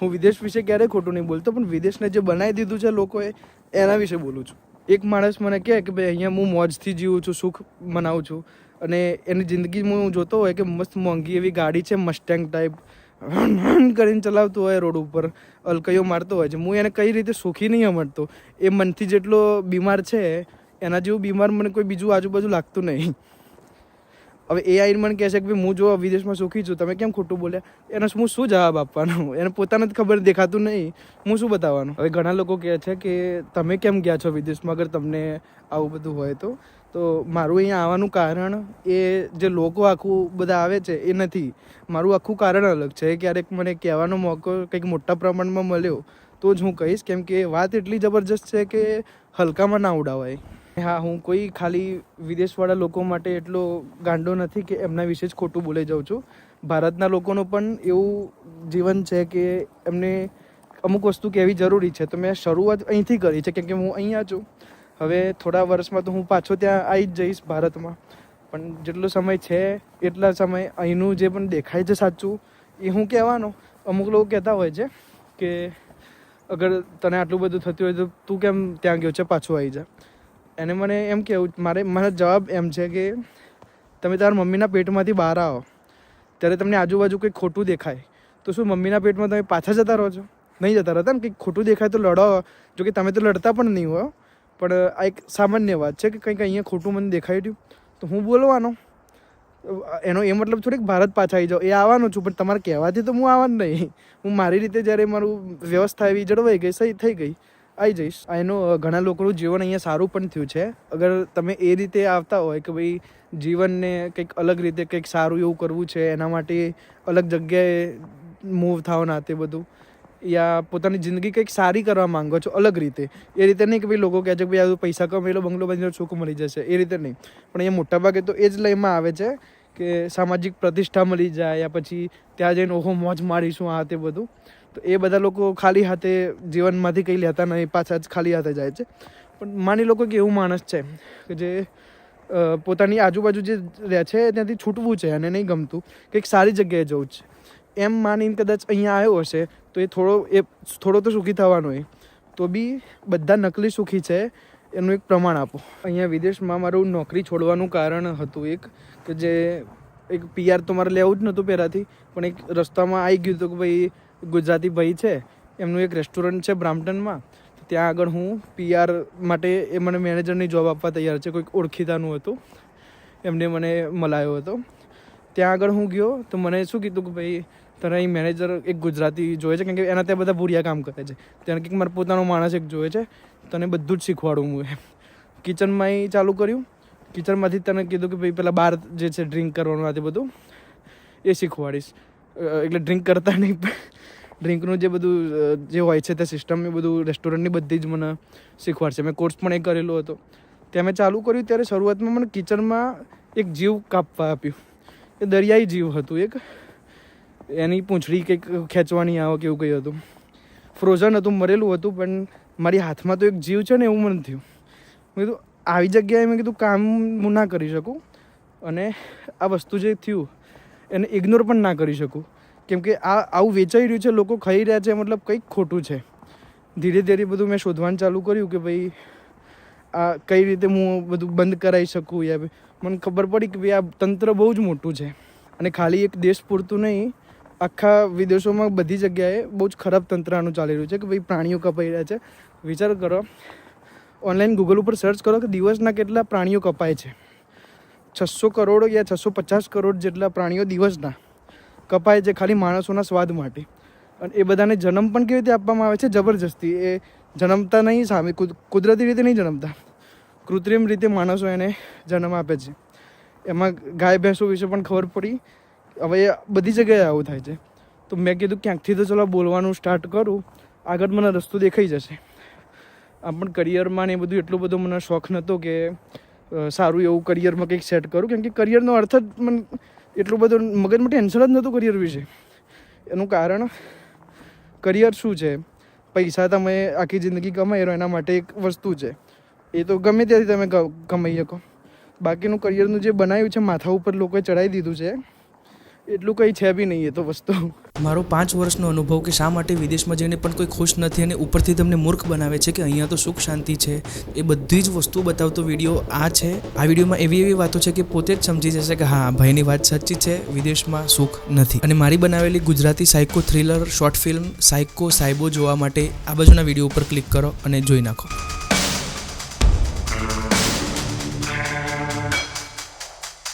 હું વિદેશ વિશે ક્યારેય ખોટું નહીં બોલતો, પણ વિદેશને જે બનાવી દીધું છે લોકોએ, એના વિશે બોલું છું. એક માણસ મને કહે કે ભાઈ અહીંયા હું મોજથી જીવું છું, સુખ મનાવું છું. અને એની જિંદગી હું જોતો હોય કે મસ્ત મોંઘી એવી ગાડી છે મસ્ટેંગ ટાઈપ કરીને ચલાવતો હોય રોડ ઉપર, અલકયો મારતો હોય છે. હું એને કઈ રીતે સુખી નહીં સમજતો એ મનથી જેટલો બીમાર છે, એના જેવું બીમાર મને કોઈ બીજું આજુબાજુ લાગતું નહીં. હવે એ આઈને મને કહે છે કે ભાઈ, હું જો વિદેશમાં સુખી છું, તમે કેમ ખોટું બોલ્યા? એને હું શું જવાબ આપવાનો? એને પોતાને જ ખબર દેખાતું નહીં. હું શું બતાવવાનું? હવે ઘણા લોકો કહે છે કે, તમે કેમ ગયા છો વિદેશમાં? અગર તમને આવું બધું હોય તો? તો મારું અહીંયા આવવાનું કારણ એ જે લોકો આખું બધા આવે છે, એ નથી. મારું આખું કારણ અલગ છે. ક્યારેક મને કહેવાનો મોકો કંઈક મોટા પ્રમાણમાં મળ્યો, તો જ હું કહીશ. કેમ કે વાત એટલી જબરજસ્ત છે કે હલકામાં ના ઉડાવાય. હા, હું કોઈ ખાલી વિદેશવાળા લોકો માટે એટલો ગાંડો નથી કે એમના વિશે જ ખોટું બોલી જાઉં છું. ભારતના લોકોનું પણ એવું જીવન છે કે એમને અમુક વસ્તુ કહેવી જરૂરી છે. તો મેં શરૂઆત અહીંથી કરી છે કેમ કે હું અહીંયા છું. હવે થોડા વર્ષમાં તો હું પાછો ત્યાં આવી જ જઈશ ભારતમાં. પણ જેટલો સમય છે, એટલા સમય અહીંનું જે પણ દેખાય છે સાચું, એ હું કહેવાનો. અમુક લોકો કહેતા હોય છે કે અગર તને આટલું બધું થતું હોય તો તું કેમ ત્યાં ગયો છે, પાછો આવી જા. એને મને એમ કહેવું મારે, મારો જવાબ એમ છે કે તમે તમારા મમ્મીના પેટમાંથી બહાર આવો. ત્યારે તમને આજુબાજુ કંઈક ખોટું દેખાય. તો શું મમ્મીના પેટમાં તમે પાછા જતા રહો છો? નહીં જતા રહેતા ને કંઈક ખોટું દેખાય તો લડો. જો કે તમે તો લડતા પણ નહીં હો. પણ આ એક સામાન્ય વાત છે કે કંઈક અહીંયા ખોટું મને દેખાઈ રહ્યું. તો હું બોલવાનો? એનો એ મતલબ થોડીક ભારત પાછા આવી જાઓ. એ આવવાનો છું, પણ તમારે કહેવાથી તો હું આવવાનું નહીં. હું મારી રીતે જ્યારે મારું વ્યવસ્થા એવી જળવાઈ ગઈ, સહી થઈ ગઈ આવી જઈશ. એનો ઘણા લોકોનું જીવન અહીંયા સારું પણ થયું છે. અગર તમે એ રીતે આવતા હોય કે ભાઈ જીવનને કંઈક અલગ રીતે કંઈક સારું એવું કરવું છે, એના માટે અલગ જગ્યાએ મૂવ થાવ ના તે બધું, યા પોતાની જિંદગી કંઈક સારી કરવા માંગો છો અલગ રીતે, એ રીતે નહીં કે ભાઈ લોકો કહે છે કે ભાઈ પૈસા કમેલો બંગલો બંગલો છોક મળી જશે. એ રીતે નહીં. પણ અહીંયા મોટાભાગે તો એ જ લયમાં આવે છે કે સામાજિક પ્રતિષ્ઠા મળી જાય, યા પછી ત્યાં જઈને, ઓહો, મોજ મારીશું આ તે બધું. તો એ બધા લોકો ખાલી હાથે જીવનમાંથી કંઈ લેતા નહીં, પાછા જ ખાલી હાથે જાય છે. પણ માની લો કે એવું માણસ છે કે જે પોતાની આજુબાજુ જે રહે છે ત્યાંથી છૂટવું છે અને નહીં ગમતું, કંઈક સારી જગ્યાએ જવું છે. એમ માનીને કદાચ અહીંયા આવ્યો હશે તો એ થોડો એ થોડો તો સુખી થવાનો એ. તો બી બધા નકલી સુખી છે એનું એક પ્રમાણ આપો. અહીંયા વિદેશમાં મારું નોકરી છોડવાનું કારણ હતું એક કે જે, એક પીઆર તો મારે લેવું જ નહોતું પહેલાંથી, પણ એક રસ્તામાં આવી ગયું હતું કે ભાઈ ગુજરાતી ભાઈ છે, એમનું એક રેસ્ટોરન્ટ છે બ્રામ્પટનમાં. ત્યાં આગળ હું પીઆર માટે એ મને મેનેજરની જોબ આપવા તૈયાર છે, કોઈક ઓળખીતાનું હતું. એમને મને મલાયો હતો. ત્યાં આગળ હું ગયો, તો મને શું કીધું કે ભાઈ, તને અહીં મેનેજર એક ગુજરાતી જોઈએ છે કેમ કે એના ત્યાં બધા ભૂરિયા કામ કરે છે. તેને કંઈક મારે પોતાનો માણસ એક જોઈએ છે, તને બધું જ શીખવાડું હું એમ. કિચનમાં એ ચાલુ કર્યું. કિચનમાંથી તને કીધું કે ભાઈ, પેલા બહાર જે છે ડ્રિંક કરવાનું આ બધું, એ શીખવાડીશ. એટલે ડ્રિંક કરતા નહીં. ડ્રિંકનું જે બધું જે હોય છે તે સિસ્ટમ એ બધું રેસ્ટોરન્ટની બધી જ મને શીખવાડશે. મેં કોર્સ પણ એ કરેલો હતો. ત્યાં મેં ચાલુ કર્યું, ત્યારે શરૂઆતમાં મને કિચનમાં એક જીવ કાપવા આપ્યું. એ દરિયાઈ જીવ હતું એક. એની પૂંછડી કંઈક ખેંચવાની આવક એવું કંઈ હતું. ફ્રોઝન હતું, મરેલું હતું, પણ મારી હાથમાં તો એક જીવ છે ને એવું મને થયું. મેં કીધું, આવી જગ્યાએ મેં કીધું, કામ હું ના કરી શકું. અને આ વસ્તુ જે થયું એને ઇગ્નોર પણ ના કરી શકું. કેમ કે આ, આવું વેચાઈ રહ્યું છે, લોકો ખાઈ રહ્યા છે, મતલબ કંઈક ખોટું છે. ધીરે ધીરે બધું મેં શોધવાનું ચાલુ કર્યું કે ભાઈ, આ કઈ રીતે હું બધું બંધ કરાવી શકું યા મને ખબર પડી કે ભાઈ, આ તંત્ર બહુ જ મોટું છે. અને ખાલી એક દેશ પૂરતું નહીં, આખા વિદેશોમાં બધી જગ્યાએ બહુ જ ખરાબ તંત્રનું ચાલી રહ્યું છે કે ભાઈ, પ્રાણીઓ કપાઈ રહ્યા છે. વિચાર કરો ઓનલાઈન ગૂગલ ઉપર સર્ચ કરો કે દિવસના કેટલા પ્રાણીઓ કપાય છે. છસો કરોડ યા છસો પચાસ કરોડ જેટલા પ્રાણીઓ દિવસના કપાય છે ખાલી માણસોના સ્વાદ માટે. અને એ બધાને જન્મ પણ કેવી રીતે આપવામાં આવે છે? જબરજસ્તી. એ જન્મતા નહીં સામે, કુદ- કુદરતી રીતે નહીં જન્મતા. કૃત્રિમ રીતે માણસો એને જન્મ આપે છે. એમાં ગાય ભેંસો વિશે પણ ખબર પડી. હવે બધી જગ્યાએ આવું થાય છે. તો મેં કીધું ક્યાંકથી તો ચલો બોલવાનું સ્ટાર્ટ કરું. આગળ મને રસ્તો દેખાઈ જશે. આમ પણ કરિયરમાં ને એ બધું એટલો બધો મને શોખ નહોતો કે સારું એવું કરિયરમાં કંઈક સેટ કરું, કેમ કે કરિયરનો અર્થ જ મને એટલું બધું મગજમાં ટેન્શન જ નહોતું કરિયર વિશે. એનું કારણ કરિયર શું છે? પૈસા તમે આખી જિંદગી કમાઈ રહ્યો, એના માટે એક વસ્તુ છે. એ તો ગમે ત્યાંથી તમે કમાઈ શકો. બાકીનું કરિયરનું જે બનાવ્યું છે, માથા ઉપર લોકોએ ચડાવી દીધું છે. એટલું કંઈ છે બી નહીં એ તો વસ્તુ. મારો પાંચ વર્ષનો અનુભવ કે શા માટે વિદેશમાં જઈને પણ કોઈ ખુશ નથી અને ઉપરથી તમને મૂર્ખ બનાવે છે કે અહીંયા તો સુખ શાંતિ છે, એ બધી જ વસ્તુ બતાવતો વીડિયો આ છે. આ વિડીયોમાં એવી એવી વાતો છે કે પોતે જ સમજી જશે કે હા ભાઈની વાત સાચી છે, વિદેશમાં સુખ નથી. અને મારી બનાવેલી Gujarati psycho thriller, short film psycho સાયબો જોવા માટે આ બાજુના વીડિયો ઉપર ક્લિક કરો અને જોઈ નાખો.